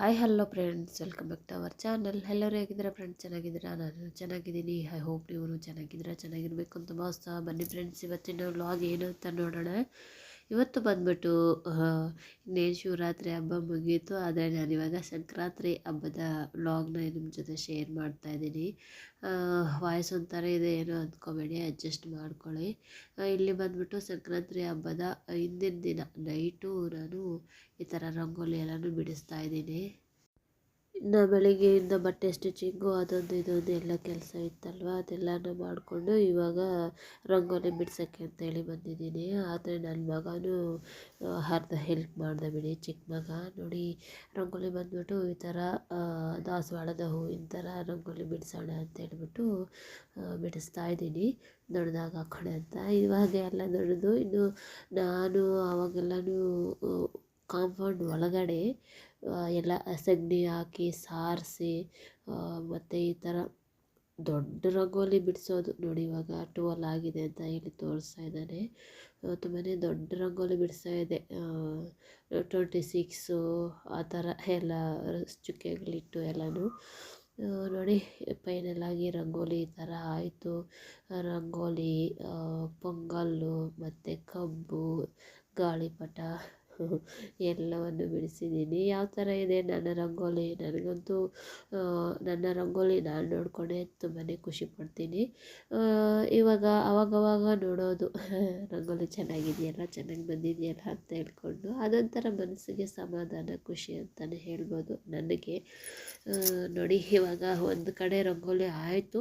Hi hello friends welcome back to our channel ಎಲ್ಲರೂ ಹೇಗಿದ್ದೀರಾ friends ಚೆನ್ನಾಗಿದ್ದೀರಾ? ನಾನು ಚೆನ್ನಾಗಿದ್ದೀನಿ. ಐ ಹೋಪ್ ನೀವು ಚೆನ್ನಾಗಿದ್ದೀರಾ, ಚೆನ್ನಾಗಿರಬೇಕು ಅಂತ ಭಾವಿಸ್ತಾ ಬನ್ನಿ ಫ್ರೆಂಡ್ಸ್ ಇವತ್ತಿನ ವ್ಲಾಗ್ ಏನು ಅಂತ ನೋಡೋಣ. ಇವತ್ತು ಬಂದ್ಬಿಟ್ಟು ಇನ್ನೇನು ಶಿವರಾತ್ರಿ ಹಬ್ಬ ಮುಗೀತು, ಆದರೆ ನಾನು ಇವಾಗ ಸಂಕ್ರಾಂತಿ ಹಬ್ಬದ ವ್ಲಾಗ್ನ ನಿಮ್ಮ ಜೊತೆ ಶೇರ್ ಮಾಡ್ತಾ ಇದ್ದೀನಿ. ವಾಯ್ಸ್ ಒಂಥರ ಇದೆ, ಏನೋ ಅಂದ್ಕೋಬೇಡಿ ಅಡ್ಜಸ್ಟ್ ಮಾಡ್ಕೊಳ್ಳಿ. ಇಲ್ಲಿ ಬಂದ್ಬಿಟ್ಟು ಸಂಕ್ರಾಂತಿ ಹಬ್ಬದ ಹಿಂದಿನ ದಿನ, ನೈಟು ನಾನು ಈ ಥರ ರಂಗೋಲಿ ಎಲ್ಲನೂ ಬಿಡಿಸ್ತಾ ಇದ್ದೀನಿ. ಇನ್ನು ಬೆಳಿಗ್ಗೆಯಿಂದ ಬಟ್ಟೆ ಸ್ಟಿಚಿಂಗು ಅದೊಂದು ಇದೊಂದು ಎಲ್ಲ ಕೆಲಸ ಇತ್ತಲ್ವ? ಅದೆಲ್ಲನೂ ಮಾಡಿಕೊಂಡು ಇವಾಗ ರಂಗೋಲಿ ಬಿಡ್ಸೋಕ್ಕೆ ಅಂತೇಳಿ ಬಂದಿದ್ದೀನಿ. ಆದರೆ ನನ್ನ ಮಗನೂ ಅರ್ಧ ಹೆಲ್ಪ್ ಮಾಡಿದೆ ಬಿಡಿ. ಚಿಕ್ಕ ಮಗ. ನೋಡಿ, ರಂಗೋಲಿ ಬಂದ್ಬಿಟ್ಟು ಈ ಥರ ದಾಸವಾಳದ ಹೂವಿನ ಥರ ರಂಗೋಲಿ ಬಿಡಿಸೋಣ ಅಂತ ಹೇಳಿಬಿಟ್ಟು ಬಿಡಿಸ್ತಾ ಇದ್ದೀನಿ. ದೊಡ್ಡದಾಗ ಹಾಕೋಣ ಅಂತ. ಇವಾಗ ಎಲ್ಲ ದೊಡ್ಡದು. ಇನ್ನು ನಾನು ಆವಾಗೆಲ್ಲನೂ ಕಾಂಪೌಂಡ್ ಒಳಗಡೆ ಎಲ್ಲ ಸಗಣಿ ಹಾಕಿ ಸಾರಿಸಿ ಮತ್ತು ಈ ಥರ ದೊಡ್ಡ ರಂಗೋಲಿ ಬಿಡಿಸೋದು ನೋಡಿ ಇವಾಗ ಟುವೆಲ್ ಆಗಿದೆ ಅಂತ ಹೇಳಿ ತೋರಿಸ್ತಾ ಇದ್ದಾನೆ. ತುಂಬಾ ದೊಡ್ಡ ರಂಗೋಲಿ ಬಿಡಿಸ್ತಾ ಇದೆ. ಟ್ವೆಂಟಿ ಸಿಕ್ಸು ಆ ಥರ ಎಲ್ಲ ಚುಕ್ಕೆಗಳಿಟ್ಟು ಎಲ್ಲನೂ. ನೋಡಿ ಫೈನಲಾಗಿ ರಂಗೋಲಿ ಈ ಥರ ಆಯಿತು. ರಂಗೋಲಿ ಪೊಂಗಲ್ಲು, ಮತ್ತು ಕಬ್ಬು, ಗಾಳಿಪಟ ಎಲ್ಲವನ್ನು ಬಿಡಿಸಿದ್ದೀನಿ. ಯಾವ ಥರ ಇದೆ ನನ್ನ ರಂಗೋಲಿ? ನನಗಂತೂ ನನ್ನ ರಂಗೋಲಿ ನಾನು ನೋಡಿಕೊಂಡೆ ತುಂಬಾ ಖುಷಿ ಪಡ್ತೀನಿ. ಇವಾಗ, ಅವಾಗವಾಗ ನೋಡೋದು. ರಂಗೋಲಿ ಚೆನ್ನಾಗಿದೆಯಲ್ಲ, ಚೆನ್ನಾಗಿ ಬಂದಿದೆಯಲ್ಲ ಅಂತ ಹೇಳ್ಕೊಂಡು, ಅದೊಂಥರ ಮನಸ್ಸಿಗೆ ಸಮಾಧಾನ, ಖುಷಿ ಅಂತಲೇ ಹೇಳ್ಬೋದು ನನಗೆ. ನೋಡಿ, ಇವಾಗ ಒಂದು ಕಡೆ ರಂಗೋಲಿ ಆಯಿತು,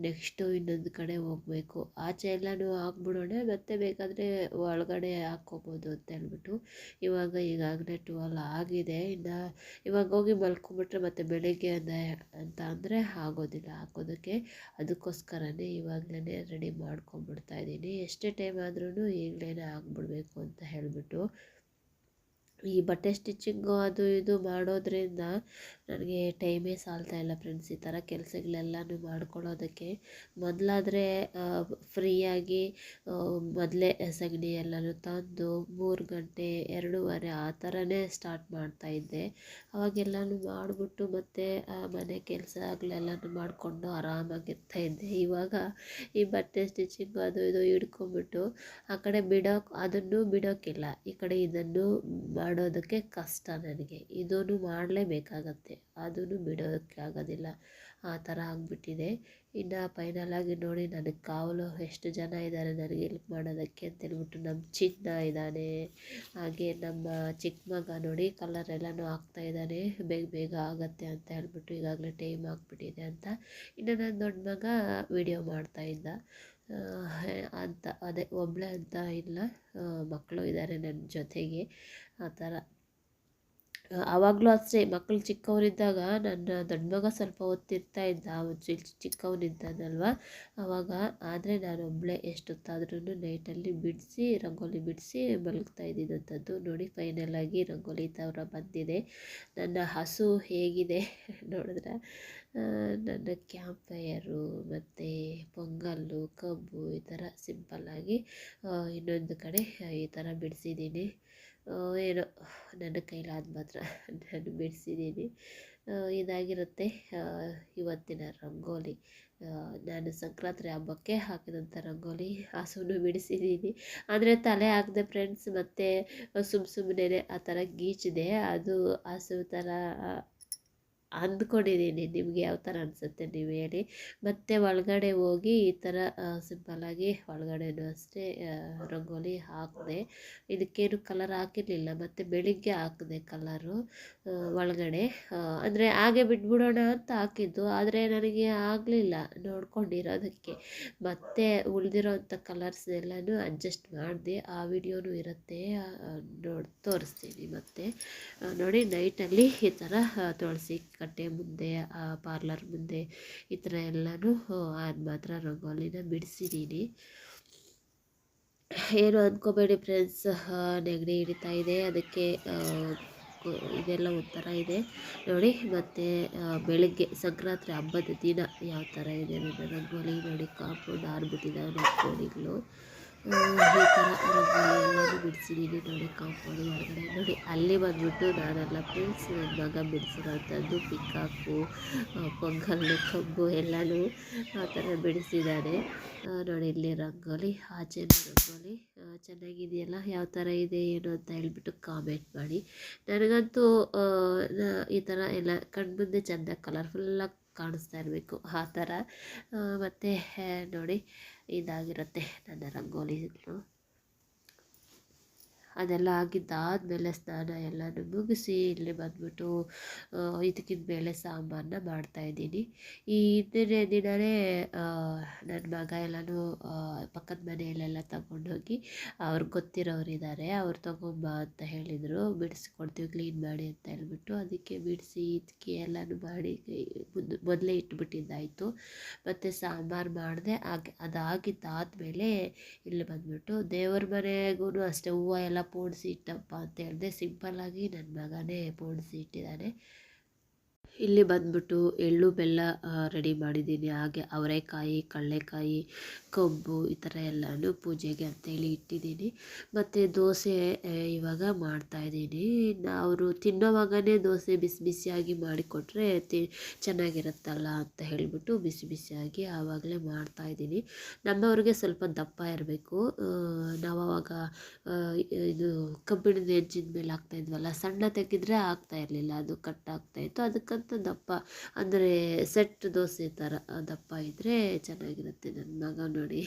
ನೆಕ್ಸ್ಟು ಇನ್ನೊಂದು ಕಡೆ ಹೋಗಬೇಕು. ಆಚೆ ಎಲ್ಲನೂ ಹಾಕ್ಬಿಡೋಣ ಮತ್ತೆ ಬೇಕಾದರೆ ಒಳಗಡೆ ಹಾಕ್ಕೋಬೋದು ಅಂತ ಹೇಳ್ಬಿಟ್ಟು. ಇವಾಗ ಈಗಾಗಲೇ ಟ್ವೆಲ್ ಆಗಿದೆ. ಇನ್ನು ಇವಾಗ ಹೋಗಿ ಮಲ್ಕೊಂಡ್ಬಿಟ್ರೆ ಮತ್ತೆ ಬೆಳಿಗ್ಗೆ ಅಂತ ಅಂದರೆ ಆಗೋದಿಲ್ಲ. ಹಾಕೋದಕ್ಕೆ ಅದಕ್ಕೋಸ್ಕರನೇ ಇವಾಗಲೇ ರೆಡಿ ಮಾಡ್ಕೊಂಡ್ಬಿಡ್ತಾ ಇದ್ದೀನಿ. ಎಷ್ಟೇ ಟೈಮ್ ಆದ್ರೂ ಈಗಲೇ ಆಗಿಬಿಡ್ಬೇಕು ಅಂತ ಹೇಳಿಬಿಟ್ಟು ಈ ಬಟ್ಟೆ ಸ್ಟಿಚಿಂಗು ಅದು ಇದು ಮಾಡೋದ್ರಿಂದ ನನಗೆ ಟೈಮೇ ಸಾಲ್ತಾ ಇಲ್ಲ ಫ್ರೆಂಡ್ಸ್ ಈ ಥರ ಕೆಲಸಗಳೆಲ್ಲನೂ ಮಾಡ್ಕೊಳ್ಳೋದಕ್ಕೆ. ಮೊದಲಾದರೆ ಫ್ರೀಯಾಗಿ ಮೊದಲೇ ಸಗಣಿ ಎಲ್ಲನೂ ತಂದು ಮೂರು ಗಂಟೆ, ಎರಡೂವರೆ ಆ ಥರನೇ ಸ್ಟಾರ್ಟ್ ಮಾಡ್ತಾಯಿದ್ದೆ ಅವಾಗೆಲ್ಲನೂ ಮಾಡಿಬಿಟ್ಟು ಮತ್ತು ಮನೆ ಕೆಲಸಗಳೆಲ್ಲನೂ ಮಾಡಿಕೊಂಡು ಆರಾಮಾಗಿರ್ತಾ ಇದ್ದೆ. ಇವಾಗ ಈ ಬಟ್ಟೆ ಸ್ಟಿಚಿಂಗ್ ಅದು ಇದು ಹಿಡ್ಕೊಂಬಿಟ್ಟು ಆ ಕಡೆ ಬಿಡೋಕೆ, ಅದನ್ನು ಬಿಡೋಕ್ಕಿಲ್ಲ ಈ ಕಡೆ ಇದನ್ನು ಮಾಡೋದಕ್ಕೆ ಕಷ್ಟ ನನಗೆ. ಇದನ್ನು ಮಾಡಲೇಬೇಕಾಗತ್ತೆ. ಅದನ್ನು ಬಿಡೋದಕ್ಕೆ ಆಗೋದಿಲ್ಲ. ಆ ಥರ ಆಗಿಬಿಟ್ಟಿದೆ. ಇನ್ನು ಫೈನಲಾಗಿ ನೋಡಿ ನನಗೆ ಕಾವಲು ಎಷ್ಟು ಜನ ಇದ್ದಾರೆ ನನಗೆ ಹೆಲ್ಪ್ ಮಾಡೋದಕ್ಕೆ ಅಂತೇಳ್ಬಿಟ್ಟು ನಮ್ಮ ಚಿನ್ನ ಇದ್ದಾನೆ. ಹಾಗೆ ನಮ್ಮ ಚಿಕ್ಕ ಮಗ ನೋಡಿ ಕಲರ್ ಎಲ್ಲನೂ ಹಾಕ್ತಾ ಇದ್ದಾನೆ. ಬೇಗ ಬೇಗ ಆಗುತ್ತೆ ಅಂತ ಹೇಳ್ಬಿಟ್ಟು ಈಗಾಗಲೇ ಟೈಮ್ ಆಗಿಬಿಟ್ಟಿದೆ ಅಂತ. ಇನ್ನು ನನ್ನ ದೊಡ್ಡ ಮಗ ವಿಡಿಯೋ ಮಾಡ್ತಾಯಿದ್ದ ಅಂತ ಅದೇ ಒಬ್ಬಳೇ ಅಂತ ಇಲ್ಲ. ಮಕ್ಕಳು ಇದ್ದಾರೆ ನನ್ನ ಜೊತೆಗೆ. ಆ ಥರ. ಆವಾಗಲೂ ಅಷ್ಟೇ ಮಕ್ಕಳು ಚಿಕ್ಕವರಿದ್ದಾಗ ನನ್ನ ದೊಡ್ಡ ಮಗ ಸ್ವಲ್ಪ ಹೊತ್ತಿರ್ತಾ ಇದ್ದ ಚಿಕ್ಕವನಿದ್ದಾನಲ್ವ? ಆವಾಗ ಆದರೆ ನಾನು ಒಬ್ಬಳೇ ಎಷ್ಟೊತ್ತಾದ್ರೂ ನೈಟಲ್ಲಿ ಬಿಡಿಸಿ, ರಂಗೋಲಿ ಬಿಡಿಸಿ ಮಲಗ್ತಾ ಇದ್ದಿದ್ದಂಥದ್ದು ನೋಡಿ ಫೈನಲಾಗಿ ರಂಗೋಲಿ ತವರ ಬಂದಿದೆ. ನನ್ನ ಹಸು ಹೇಗಿದೆ ನೋಡಿದ್ರೆ? ನನ್ನ ಕ್ಯಾಂಪ್ ಫೈಯರು ಮತ್ತು ಪೊಂಗಲ್ಲು, ಕಬ್ಬು ಈ ಥರ ಸಿಂಪಲ್ಲಾಗಿ ಇನ್ನೊಂದು ಕಡೆ ಈ ಥರ ಬಿಡಿಸಿದ್ದೀನಿ. ಏನೋ ನನ್ನ ಕೈಲಾದ ಮಾತ್ರ ನಾನು ಬಿಡಿಸಿದ್ದೀನಿ ಇದಾಗಿರುತ್ತೆ. ಇವತ್ತಿನ ರಂಗೋಲಿ. ನಾನು ಸಂಕ್ರಾಂತಿ ಹಬ್ಬಕ್ಕೆ ಹಾಕಿದಂಥ ರಂಗೋಲಿ ಹಸುವನ್ನು ಬಿಡಿಸಿದ್ದೀನಿ ಅಂದರೆ ತಲೆ ಹಾಕಿದೆ ಫ್ರೆಂಡ್ಸ್ ಮತ್ತು ಸುಮ್ಮ ಸುಮ್ಮನೆ ಆ ಥರ ಗೀಚಿದೆ. ಅದು ಹಸು ಥರ ಅಂದ್ಕೊಂಡಿದ್ದೀನಿ. ನಿಮಗೆ ಯಾವ ಥರ ಅನಿಸುತ್ತೆ ನೀವು ಹೇಳಿ. ಮತ್ತು ಒಳಗಡೆ ಹೋಗಿ ಈ ಥರ ಸಿಂಪಲ್ಲಾಗಿ ಒಳಗಡೆನೂ ಅಷ್ಟೇ ರಂಗೋಲಿ ಹಾಕಿದೆ. ಇದಕ್ಕೇನು ಕಲರ್ ಹಾಕಿರಲಿಲ್ಲ. ಮತ್ತು ಬೆಳಿಗ್ಗೆ ಹಾಕಿದೆ ಕಲರು ಒಳಗಡೆ. ಅಂದರೆ ಹಾಗೆ ಬಿಟ್ಬಿಡೋಣ ಅಂತ ಹಾಕಿದ್ದು. ಆದರೆ ನನಗೆ ಆಗಲಿಲ್ಲ ನೋಡ್ಕೊಂಡಿರೋದಕ್ಕೆ ಮತ್ತು ಉಳಿದಿರೋಂಥ ಕಲರ್ಸ್ ಎಲ್ಲನೂ ಅಡ್ಜಸ್ಟ್ ಮಾಡಿದೆ. ಆ ವಿಡಿಯೋನೂ ಇರುತ್ತೆ ನೋಡಿ, ತೋರಿಸ್ತೀನಿ ಮತ್ತು. ನೋಡಿ ನೈಟಲ್ಲಿ ಈ ಥರ ತುಳಸಿ ಕಟ್ಟೆ ಮುಂದೆ ಪಾರ್ಲರ್ ಮುಂದೆ ಈ ಥರ ಎಲ್ಲನೂ ಅದು ಮಾತ್ರ ರಂಗೋಲಿನ ಬಿಡಿಸಿದ್ದೀನಿ ಏನು ಅಂದ್ಕೋಬೇಡಿ ಫ್ರೆಂಡ್ಸ್ ನೆಗಡಿ ಹಿಡಿತಾ ಇದೆ. ಅದಕ್ಕೆ ಇದೆಲ್ಲ ಒಂಥರ ಇದೆ. ನೋಡಿ, ಮತ್ತು ಬೆಳಗ್ಗೆ ಸಂಕ್ರಾಂತಿ ಹಬ್ಬದ ದಿನ ಯಾವ ಥರ ಇದೆ? ನನ್ನ ರಂಗೋಲಿ ನೋಡಿ, ಕಾಂಪೌಂಡ್ ಆರ್ಬಿಟ್ಟಿದ್ದಾವೆ ರಂಗೋಲಿಗಳು ಈ ಥರ ರಂಗೋಲಿ ಎಲ್ಲನೂ ಬಿಡಿಸಿದ್ದೀನಿ ನೋಡಿ ಕಾಂಪೌಂಡ್ ಒಳಗಡೆ ನೋಡಿ ಅಲ್ಲಿ ಬಂದ್ಬಿಟ್ಟು ನಾನೆಲ್ಲ ಫ್ರೆಂಡ್ಸ್ ನನ್ನ ಮಗ ಬಿಡಿಸಿರೋಂಥದ್ದು ಪಿಕಾಕು ಪೊಂಗಲ್ಲು, ಕಬ್ಬು ಎಲ್ಲನೂ ಆ ಥರ ಬಿಡಿಸಿದ್ದಾನೆ. ನೋಡಿ, ಇಲ್ಲಿ ರಂಗೋಲಿ, ಆಚೆ ರಂಗೋಲಿ ಚೆನ್ನಾಗಿದೆಯಲ್ಲ, ಯಾವ ಥರ ಇದೆ, ಏನು ಅಂತ ಹೇಳ್ಬಿಟ್ಟು ಕಾಮೆಂಟ್ ಮಾಡಿ. ನನಗಂತೂ ಈ ಥರ ಎಲ್ಲ ಕಣ್ಮುಂದೆ ಚೆಂದ ಕಲರ್ಫುಲ್ಲಾಗಿ ಕಾಣಿಸ್ತಾ ಇರಬೇಕು, ಆ ಥರ. ಮತ್ತು ನೋಡಿ ಇದಾಗಿರುತ್ತೆ. ನನ್ನ ರಂಗೋಲಿಗಳು ಅದೆಲ್ಲ ಆಗಿದ್ದಾದಮೇಲೆ ಸ್ನಾನ ಎಲ್ಲನೂ ಮುಗಿಸಿ ಇಲ್ಲಿ ಬಂದ್ಬಿಟ್ಟು ಇದಕ್ಕಿದ ಮೇಲೆ ಸಾಂಬಾರನ್ನ ಮಾಡ್ತಾಯಿದ್ದೀನಿ ಈ ಹಿಂದಿನ ದಿನವೇ ನನ್ನ ಮಗ ಎಲ್ಲನೂ ಪಕ್ಕದ ಮನೆಯಲ್ಲೆಲ್ಲ ತಗೊಂಡೋಗಿ ಅವ್ರಿಗೆ ಗೊತ್ತಿರೋರು ಇದ್ದಾರೆ ಅವ್ರು ತಗೊಂಬ ಅಂತ ಹೇಳಿದರು. ಬಿಡಿಸ್ಕೊಡ್ತೀವಿ, ಕ್ಲೀನ್ ಮಾಡಿ ಅಂತ ಹೇಳ್ಬಿಟ್ಟು ಅದಕ್ಕೆ ಬಿಡಿಸಿ ಇದಕ್ಕೆ ಎಲ್ಲನೂ ಮಾಡಿ ಮುದ್- ಮೊದಲೇ ಇಟ್ಬಿಟ್ಟಿದ್ದಾಯಿತು. ಮತ್ತು ಸಾಂಬಾರು ಮಾಡಿದೆ ಹಾಗೆ ಅದಾಗಿದ್ದಾದಮೇಲೆ ಇಲ್ಲಿ ಬಂದ್ಬಿಟ್ಟು ದೇವ್ರ ಮನೆಗೂ ಅಷ್ಟೇ ಹೂವು ಎಲ್ಲ ಪೋಣಿಸಿ ಇಟ್ಟಪ್ಪ ಅಂತ ಹೇಳಿದೆ ಸಿಂಪಲ್ಲಾಗಿ ನನ್ನ ಮಗನೇ ಪೋಣಿಸಿ ಇಟ್ಟಿದ್ದಾನೆ ಇಲ್ಲಿ ಬಂದ್ಬಿಟ್ಟು ಎಳ್ಳು ಬೆಲ್ಲ ರೆಡಿ ಮಾಡಿದ್ದೀನಿ. ಹಾಗೆ ಅವರೆಕಾಯಿ ಕಡಲೆಕಾಯಿ ಕಬ್ಬು ಈ ಥರ ಎಲ್ಲನೂ ಪೂಜೆಗೆ ಅಂತೇಳಿ ಇಟ್ಟಿದ್ದೀನಿ. ಮತ್ತು ದೋಸೆ ಇವಾಗ ಮಾಡ್ತಾಯಿದ್ದೀನಿ ಅವರು ತಿನ್ನೋವಾಗನೇ ದೋಸೆ ಬಿಸಿ ಬಿಸಿಯಾಗಿ ಮಾಡಿಕೊಟ್ರೆ ತಿ, ಚೆನ್ನಾಗಿರುತ್ತಲ್ಲ ಅಂತ ಹೇಳಿಬಿಟ್ಟು ಬಿಸಿ ಬಿಸಿಯಾಗಿ ಆವಾಗಲೇ ಮಾಡ್ತಾಯಿದ್ದೀನಿ ನಮ್ಮವ್ರಿಗೆ ಸ್ವಲ್ಪ ದಪ್ಪ ಇರಬೇಕು. ನಾವು ಆವಾಗ ಇದು ಕಬ್ಬಿಣದ ಹೆಂಚಿನ ಮೇಲೆ ಹಾಕ್ತಾಯಿದ್ವಲ್ಲ ಸಣ್ಣ ತೆಗೆದ್ರೆ ಆಗ್ತಾ ಇರಲಿಲ್ಲ. ಅದು ಕಟ್ ಆಗ್ತಾಯಿತ್ತು ಅದಕ್ಕಂತ ದಪ್ಪ, ಅಂದರೆ ಸೆಟ್ ದೋಸೆ ಥರ ದಪ್ಪ ಇದ್ದರೆ ಚೆನ್ನಾಗಿರುತ್ತೆ ನನ್ನ ಮಗ ನೋಡಿ.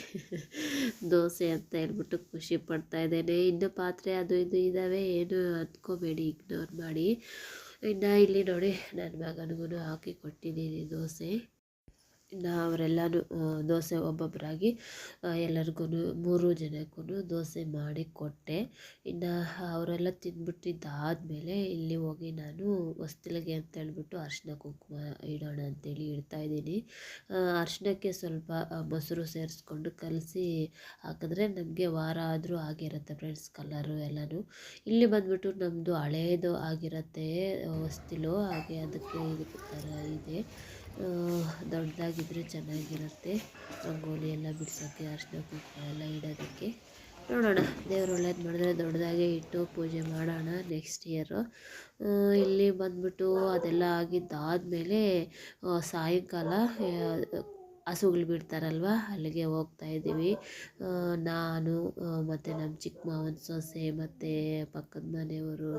ದೋಸೆ ಅಂತ ಹೇಳ್ಬಿಟ್ಟು ಖುಷಿ ಪಡ್ತಾ ಇದ್ದೇನೆ. ಇನ್ನು ಪಾತ್ರೆ ಅದು ಇದು ಇದ್ದಾವೆ, ಏನು ಅಂದ್ಕೋಬೇಡಿ ಇಗ್ನೋರ್ ಮಾಡಿ. ಇನ್ನು ಇಲ್ಲಿ ನೋಡಿ, ನನ್ನ ಮಗನಿಗೂ ಹಾಕಿ ಕೊಟ್ಟಿದ್ದೀನಿ ದೋಸೆ. ಇನ್ನು ಅವರೆಲ್ಲನೂ ದೋಸೆ ಒಬ್ಬೊಬ್ಬರಾಗಿ ಎಲ್ಲರಿಗೂ ಮೂರು ಜನಕ್ಕೂ ದೋಸೆ ಮಾಡಿ ಕೊಟ್ಟೆ. ಇನ್ನು ಅವರೆಲ್ಲ ತಿಂದ್ಬಿಟ್ಟಿದ್ದಾದಮೇಲೆ ಇಲ್ಲಿ ಹೋಗಿ ನಾನು ಹೊಸ್ತಿಲಿಗೆ ಅಂತ ಹೇಳ್ಬಿಟ್ಟು ಅರಿಶಿನ ಕುಂಕುಮ ಇಡೋಣ ಅಂತೇಳಿ ಇಡ್ತಾ ಇದ್ದೀನಿ. ಅರಿಶಿನಕ್ಕೆ ಸ್ವಲ್ಪ ಮೊಸರು ಸೇರಿಸ್ಕೊಂಡು ಕಲಸಿ ಹಾಕಿದ್ರೆ ನಮಗೆ ವಾರ ಆದರೂ ಆಗಿರುತ್ತೆ ಫ್ರೆಂಡ್ಸ್ ಕಲರು ಎಲ್ಲನೂ. ಇಲ್ಲಿ ಬಂದ್ಬಿಟ್ಟು ನಮ್ಮದು ಹಳೇದು ಆಗಿರುತ್ತೆ ಹೊಸ್ತಿಲು, ಹಾಗೆ ಅದಕ್ಕೆ ಇದಕ್ಕೆ ಥರ ಇದೆ. ದೊಡ್ಡದಾಗಿದ್ದರೆ ಚೆನ್ನಾಗಿರುತ್ತೆ. ರಂಗೋಲಿ ಎಲ್ಲ ಬಿಡ್ಸೋಕ್ಕೆ ಅರಿಶಿನ ಕುಂಕುಮ ಎಲ್ಲ ಇಡೋದಕ್ಕೆ. ನೋಡೋಣ, ದೇವ್ರು ಒಳ್ಳೇದು ಮಾಡಿದ್ರೆ ದೊಡ್ಡದಾಗೆ ಇಟ್ಟು ಪೂಜೆ ಮಾಡೋಣ ನೆಕ್ಸ್ಟ್ ಇಯರು ಇಲ್ಲಿ ಬಂದುಬಿಟ್ಟು ಅದೆಲ್ಲ ಆಗಿದ್ದಾದಮೇಲೆ ಸಾಯಂಕಾಲ ಹಸುಗಳು ಬಿಡ್ತಾರಲ್ವ? ಅಲ್ಲಿಗೆ ಹೋಗ್ತಾ ಇದ್ದೀವಿ. ನಾನು ಮತ್ತು ನಮ್ಮ ಚಿಕ್ಕ ಮಾವನ ಸೊಸೆ, ಮತ್ತು ಪಕ್ಕದ ಮನೆಯವರು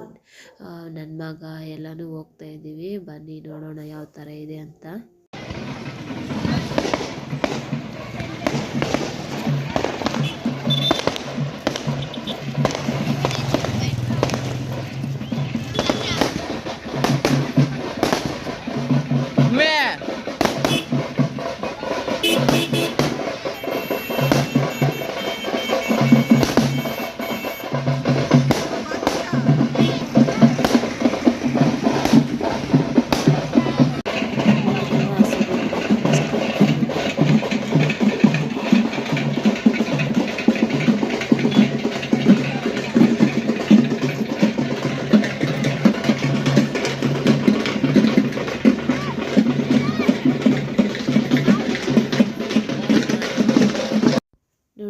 ನನ್ನ ಮಗ ಎಲ್ಲನೂ ಹೋಗ್ತಾ ಇದ್ದೀವಿ. ಬನ್ನಿ ನೋಡೋಣ ಯಾವ ಥರ ಇದೆ ಅಂತ.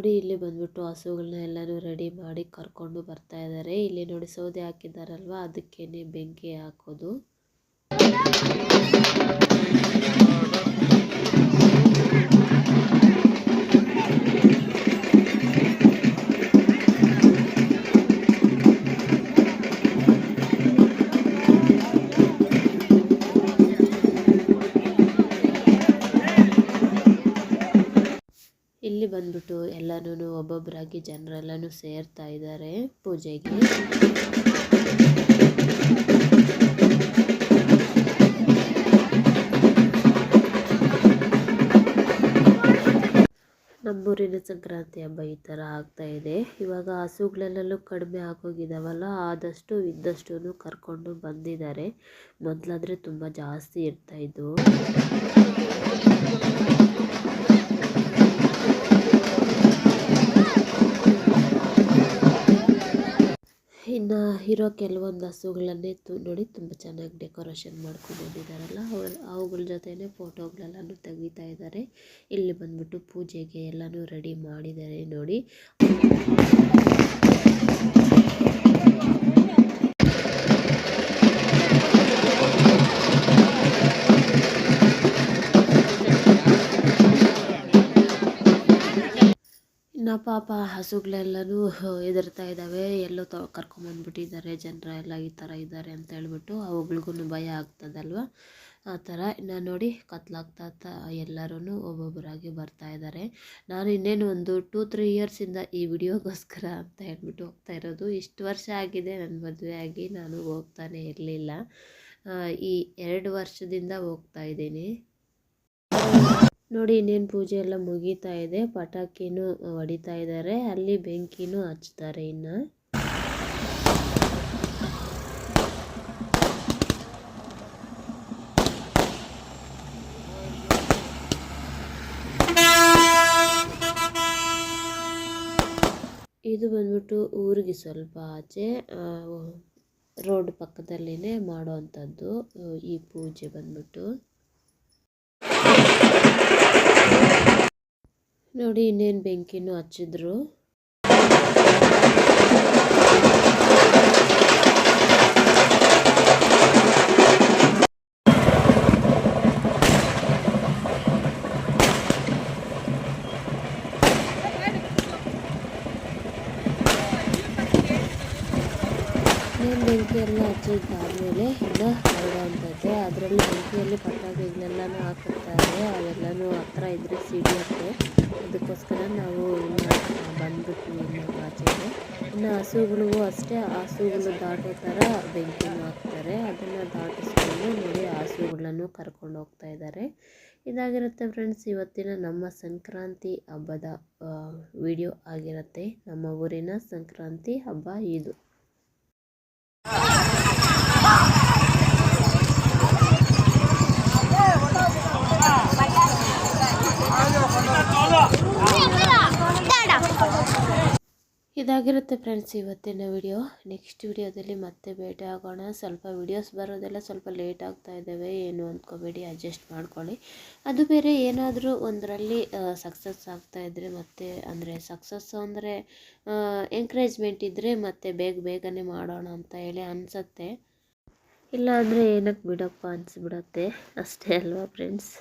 ನೋಡಿ ಇಲ್ಲಿ ಬಂದ್ಬಿಟ್ಟು ಹಸುಗಳನ್ನ ಎಲ್ಲಾನು ರೆಡಿ ಮಾಡಿ ಕರ್ಕೊಂಡು ಬರ್ತಾ ಇದ್ದಾರೆ ಇಲ್ಲಿ ನೋಡಿ ಸೌದೆ ಹಾಕಿದ್ದಾರಲ್ವ ಅದಕ್ಕೇನೆ ಬೆಂಕಿ ಹಾಕೋದು. ಇಲ್ಲಿ ಬಂದ್ಬಿಟ್ಟು ಎಲ್ಲನೂ ಒಬ್ಬೊಬ್ಬರಾಗಿ ಜನರೆಲ್ಲನೂ ಸೇರ್ತಾ ಇದ್ದಾರೆ ಪೂಜೆಗೆ. ನಮ್ಮೂರಿನ ಸಂಕ್ರಾಂತಿ ಹಬ್ಬ ಈ ಥರ ಆಗ್ತಾ ಇದೆ. ಇವಾಗ ಹಸುಗಳೆಲ್ಲೂ ಕಡಿಮೆ ಆಗೋಗಿದ್ದಾವಲ್ಲ ಆದಷ್ಟು ಇದ್ದಷ್ಟು ಕರ್ಕೊಂಡು ಬಂದಿದ್ದಾರೆ. ಮೊದಲಾದರೆ ತುಂಬ ಜಾಸ್ತಿ ಇರ್ತಾ ಇನ್ನು ಇರೋ ಕೆಲವೊಂದು ಹಸುಗಳನ್ನೇ ತು, ನೋಡಿ ತುಂಬ ಚೆನ್ನಾಗಿ ಡೆಕೋರೇಷನ್ ಮಾಡ್ಕೊಂಡು ಬಂದಿದ್ದಾರಲ್ಲ ಅವ್ರ ಅವುಗಳ ಜೊತೆನೇ ಫೋಟೋಗಳೆಲ್ಲನೂ ತೆಗಿತಾ ಇದ್ದಾರೆ ಇಲ್ಲಿ ಬಂದ್ಬಿಟ್ಟು ಪೂಜೆಗೆ ಎಲ್ಲನೂ ರೆಡಿ ಮಾಡಿದ್ದಾರೆ ನೋಡಿ. ಪಾಪ ಹಸುಗಳೆಲ್ಲನೂ ಹೆದರ್ತಾ ಇದ್ದಾವೆ. ಎಲ್ಲೋ ತ ಕರ್ಕೊಂಬಂದ್ಬಿಟ್ಟಿದ್ದಾರೆ ಜನರ ಎಲ್ಲ ಈ ಥರ ಇದ್ದಾರೆ ಅಂತ ಹೇಳ್ಬಿಟ್ಟು ಅವುಗಳಿಗೂ ಭಯ ಆಗ್ತದಲ್ವ? ಆ ಥರ ನಾನು ನೋಡಿ ಕತ್ಲಾಗ್ತಾ ಎಲ್ಲರೂ ಒಬ್ಬೊಬ್ಬರಾಗಿ ಬರ್ತಾ ಇದ್ದಾರೆ. ನಾನು ಇನ್ನೇನು ಒಂದು ಟೂ ತ್ರೀ ಇಯರ್ಸಿಂದ ಈ ವಿಡಿಯೋಗೋಸ್ಕರ ಅಂತ ಹೇಳ್ಬಿಟ್ಟು ಹೋಗ್ತಾ ಇರೋದು. ಇಷ್ಟು ವರ್ಷ ಆಗಿದೆ ನನ್ನ ಮದುವೆ ಆಗಿ. ನಾನು ಹೋಗ್ತಾನೆ ಇರಲಿಲ್ಲ. ಈ ಎರಡು ವರ್ಷದಿಂದ ಹೋಗ್ತಾ ಇದ್ದೀನಿ. ನೋಡಿ ಇನ್ನೇನು ಪೂಜೆ ಎಲ್ಲ ಮುಗೀತಾ ಇದೆ. ಪಟಾಕಿನೂ ಹೊಡಿತಾ ಇದ್ದಾರೆ ಅಲ್ಲಿ ಬೆಂಕಿನೂ ಹಚ್ತಾರೆ ಇನ್ನು. ಇದು ಬಂದ್ಬಿಟ್ಟು ಊರಿಗೆ ಸ್ವಲ್ಪ ಆಚೆ ರೋಡ್ ಪಕ್ಕದಲ್ಲಿನೇ ಮಾಡೋ ಅಂಥದ್ದು ಈ ಪೂಜೆ ಬಂದ್ಬಿಟ್ಟು. ನೋಡಿ ಇನ್ನೇನು ಬೆಂಕಿನೂ ಹಚ್ಚಿದ್ರು. ಇನ್ನೇನು ಬೆಂಕಿ ಎಲ್ಲ ಹಚ್ಚಿದ್ದಾದಮೇಲೆ ಇನ್ನು ಹರಡುವಂಥದ್ದು ಅದರಲ್ಲಿ ಬೆಂಕಿಯಲ್ಲಿ ಪಟಾಕಿಗಳೆಲ್ಲನೂ ಹಾಕಿರ್ತಾರೆ ಅವೆಲ್ಲನೂ ಹತ್ರ ಇದ್ದರೆ ಸಿಡಿಯುತ್ತೆ. ಅದಕ್ಕೋಸ್ಕರ ನಾವು ಇನ್ನು ಬಂದ್ಬಿಟ್ವಿ ಇನ್ನು ಆಚೆಗೆ. ಇನ್ನು ಹಸುಗಳಿಗೂ ಅಷ್ಟೇ, ಹಸುಗಳು ದಾಟೋ ಥರ ಬೆಂಕಿನೂ ಹಾಕ್ತಾರೆ. ಅದನ್ನು ದಾಟಿಸ್ಕೊಂಡು ನೋಡಿ ಹಸುಗಳನ್ನು ಕರ್ಕೊಂಡು ಹೋಗ್ತಾ ಇದ್ದಾರೆ. ಇದಾಗಿರುತ್ತೆ ಫ್ರೆಂಡ್ಸ್, ಇವತ್ತಿನ ನಮ್ಮ ಸಂಕ್ರಾಂತಿ ಹಬ್ಬದ ವಿಡಿಯೋ ಆಗಿರುತ್ತೆ. ನಮ್ಮ ಊರಿನ ಸಂಕ್ರಾಂತಿ ಹಬ್ಬ ಇದು. Ah! ಇದಾಗಿರುತ್ತೆ ಫ್ರೆಂಡ್ಸ್ ಇವತ್ತಿನ ವಿಡಿಯೋ. ನೆಕ್ಸ್ಟ್ ವಿಡಿಯೋದಲ್ಲಿ ಮತ್ತೆ ಭೇಟಿ ಆಗೋಣ. ಸ್ವಲ್ಪ ವಿಡಿಯೋಸ್ ಬರೋದೆಲ್ಲ ಸ್ವಲ್ಪ ಲೇಟ್ ಆಗ್ತಾ ಇದ್ದಾವೆ. ಏನು ಅಂದ್ಕೋಬೇಡಿ ಅಡ್ಜಸ್ಟ್ ಮಾಡ್ಕೊಳ್ಳಿ. ಅದು ಬೇರೆ ಏನಾದರೂ ಒಂದರಲ್ಲಿ ಸಕ್ಸಸ್ ಆಗ್ತಾ ಇದ್ದರೆ ಮತ್ತೆ, ಅಂದರೆ ಸಕ್ಸಸ್ ಅಂದರೆ ಎಂಕರೇಜ್ಮೆಂಟ್ ಇದ್ದರೆ ಮತ್ತೆ ಬೇಗ ಬೇಗನೆ ಮಾಡೋಣ ಅಂತ ಹೇಳಿ ಅನಿಸುತ್ತೆ. ಇಲ್ಲ ಅಂದರೆ ಏನಕ್ಕೆ ಬಿಡಪ್ಪ ಅನಿಸ್ಬಿಡತ್ತೆ. ಅಷ್ಟೇ ಅಲ್ವಾ ಫ್ರೆಂಡ್ಸ್?